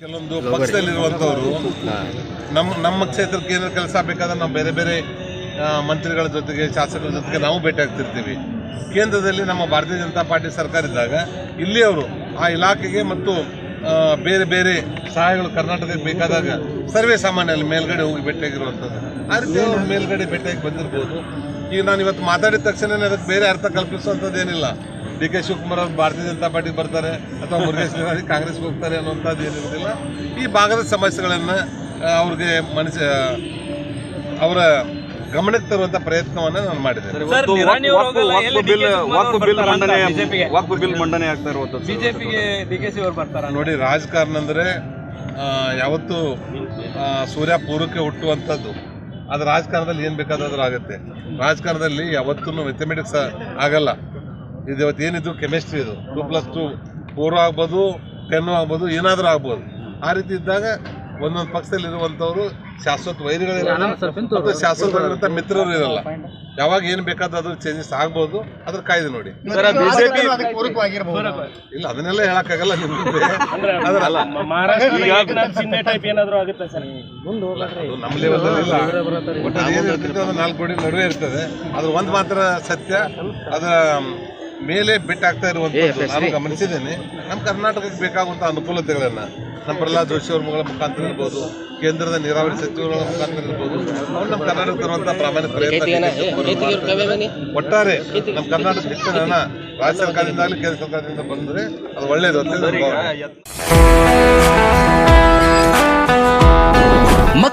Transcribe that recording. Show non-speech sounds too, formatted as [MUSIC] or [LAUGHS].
ಕೆಲವೊಂದು ಪಕ್ಷದಲ್ಲಿರುವಂಥವ್ರು ನಮ್ಮ ನಮ್ಮ ಕ್ಷೇತ್ರಕ್ಕೆ ಏನಾದ್ರು ಕೆಲಸ ಬೇಕಾದ್ರೆ ನಾವು ಬೇರೆ ಬೇರೆ ಮಂತ್ರಿಗಳ ಜೊತೆಗೆ, ಶಾಸಕರ ಜೊತೆಗೆ ನಾವು ಭೇಟಿ ಆಗ್ತಿರ್ತೀವಿ ಕೇಂದ್ರದಲ್ಲಿ ನಮ್ಮ ಭಾರತೀಯ ಜನತಾ ಪಾರ್ಟಿ ಸರ್ಕಾರ ಇದ್ದಾಗ ಇಲ್ಲಿ ಅವರು ಆ ಇಲಾಖೆಗೆ ಮತ್ತು ಬೇರೆ ಬೇರೆ ಸಹಾಯಗಳು ಕರ್ನಾಟಕಕ್ಕೆ ಬೇಕಾದಾಗ ಸರ್ವೇ ಸಾಮಾನ್ಯ ಅಲ್ಲಿ ಮೇಲ್ಗಡೆ ಹೋಗಿ ಭೇಟಿಯಾಗಿರುವಂಥದ್ದು. ಆ ರೀತಿ ಅವರು ಮೇಲ್ಗಡೆ ಭೇಟಿಯಾಗಿ ಬಂದಿರ್ಬೋದು. ಈಗ ನಾನು ಇವತ್ತು ಮಾತಾಡಿದ ತಕ್ಷಣ ಅದಕ್ಕೆ ಬೇರೆ ಅರ್ಥ ಕಲ್ಪಿಸುವಂಥದ್ದು ಏನಿಲ್ಲ. ಡಿ ಕೆ ಶಿವಕುಮಾರ್ ಅವರು ಭಾರತೀಯ ಜನತಾ ಪಾರ್ಟಿಗೆ ಬರ್ತಾರೆ ಅಥವಾ ಮುರುಗೇಶ್ ನಿರಾಣಿ ಕಾಂಗ್ರೆಸ್ಗೆ ಹೋಗ್ತಾರೆ ಅನ್ನುವಂಥದ್ದು ಏನಿರೋದಿಲ್ಲ ಈ ಭಾಗದ ಸಮಸ್ಯೆಗಳನ್ನು ಅವ್ರಿಗೆ ಮನಸ್ಸ ಅವರ ಗಮನಕ್ಕೆ ತರುವಂತ ಪ್ರಯತ್ನವನ್ನು ನಾನು ಮಾಡಿದ್ದೇನೆ. ವಕ್ಫ್- ಬಿಲ್ ಮಂಡನೆ ಆಗ್ತಾ ಇರುವಂತದ್ದು ಬಿಜೆಪಿಗೆ ಡಿ ಕೆ ಸಿ ಅವರು ಬರ್ತಾರ ನೋಡಿ ರಾಜಕಾರಣ ಅಂದ್ರೆ ಯಾವತ್ತು ಸೂರ್ಯ ಪೂರ್ವಕ್ಕೆ ಹುಟ್ಟುವಂಥದ್ದು. ಅದು ರಾಜಕಾರಣದಲ್ಲಿ ಏನು ಬೇಕಾದ್ರೂ ಆಗುತ್ತೆ. ರಾಜಕಾರಣದಲ್ಲಿ ಯಾವತ್ತೂ ಮೆಥಮೆಟಿಕ್ಸ್ ಆಗಲ್ಲ. ಇದು ಇವತ್ತು ಏನಿದ್ರು ಕೆಮಿಸ್ಟ್ರಿ ಇದು. ಟೂ ಪ್ಲಸ್ ಟು ಫೋರ್ ಆಗ್ಬೋದು ಟೆನ್ ಆಗ್ಬೋದು ಏನಾದರೂ ಆಗ್ಬೋದು. ಆ ರೀತಿ ಇದ್ದಾಗ ಒಂದೊಂದು ಪಕ್ಷದಲ್ಲಿ ಇರುವಂಥವ್ರು ಶಾಶ್ವತ ವೈರಿಗಳಿರಲ್ಲ. ಶಾಶ್ವತ ಶಾಶ್ವತವಾಗಿರುವಂಥ ಮಿತ್ರರು ಇರಲ್ಲ. ಯಾವಾಗ ಏನು ಬೇಕಾದ್ರೂ ಚೇಂಜಸ್ ಆಗ್ಬೋದು. ಅದ್ರ ಕಾಯ್ದೆ ನೋಡಿ. ಬಿಜೆಪಿ ಇಲ್ಲ ಅದನ್ನೆಲ್ಲ ಹೇಳಕ್ಕಾಗಲ್ಲ ನಿಮ್ಗೆ. ಅಂದ್ರೆ [LAUGHS] ಮಹಾರಾಷ್ಟ್ರ ಏಕನಾಥ್ ಶಿಂದೆ ಟೈಪ್ ಏನಾದ್ರು ಆಗುತ್ತೆ ಸರ್? ಅದು ನಮ್ಮ ಲೆವೆಲ್ ಇಲ್ಲ. ಒಟ್ಟು ಅದು ಏನು ಇರ್ತೈತೆ ಅದು ನಾಲ್ಕು ಕೋಟಿ ನಡುವೆ ಇರ್ತದೆ. ಅದ್ರ ಒಂದು ಮಾತ್ರ ಸತ್ಯ. ಅದರ ಮೇಲೆ ಬಿಟ್ಟಾಗ್ತಾ ಇರುವಂತದ್ದು ನಾನು ಗಮನಿಸಿದ್ದೇನೆ. ನಮ್ಮ ಕರ್ನಾಟಕಕ್ಕೆ ಬೇಕಾಗುವಂಥ ಅನುಕೂಲತೆಗಳನ್ನ ನಮ್ಮ ಪ್ರಹ್ಲಾದ್ ಜೋಶಿ ಅವ್ರ ಮಗಳ ಮುಖಾಂತರ ಇರ್ಬೋದು ಕೇಂದ್ರದ ನೀರಾವರಿ ಸಚಿವರ ಮುಖಾಂತರ ಇರ್ಬೋದು ಅವ್ರು ನಮ್ಮ ಕರ್ನಾಟಕ ತರುವಂಥ ಪ್ರಾಮಾಣಿಕ ಪ್ರಯತ್ನ ಒಟ್ಟಾರೆ ನಮ್ಮ ಕರ್ನಾಟಕ ಹೆಚ್ಚಿನ ಹಣ ರಾಜ್ಯ ಸರ್ಕಾರದಿಂದ ಆಗಲಿ ಕೇಂದ್ರ ಸರ್ಕಾರದಿಂದ ಬಂದರೆ ಅದು ಒಳ್ಳೆಯದು ಅಂತ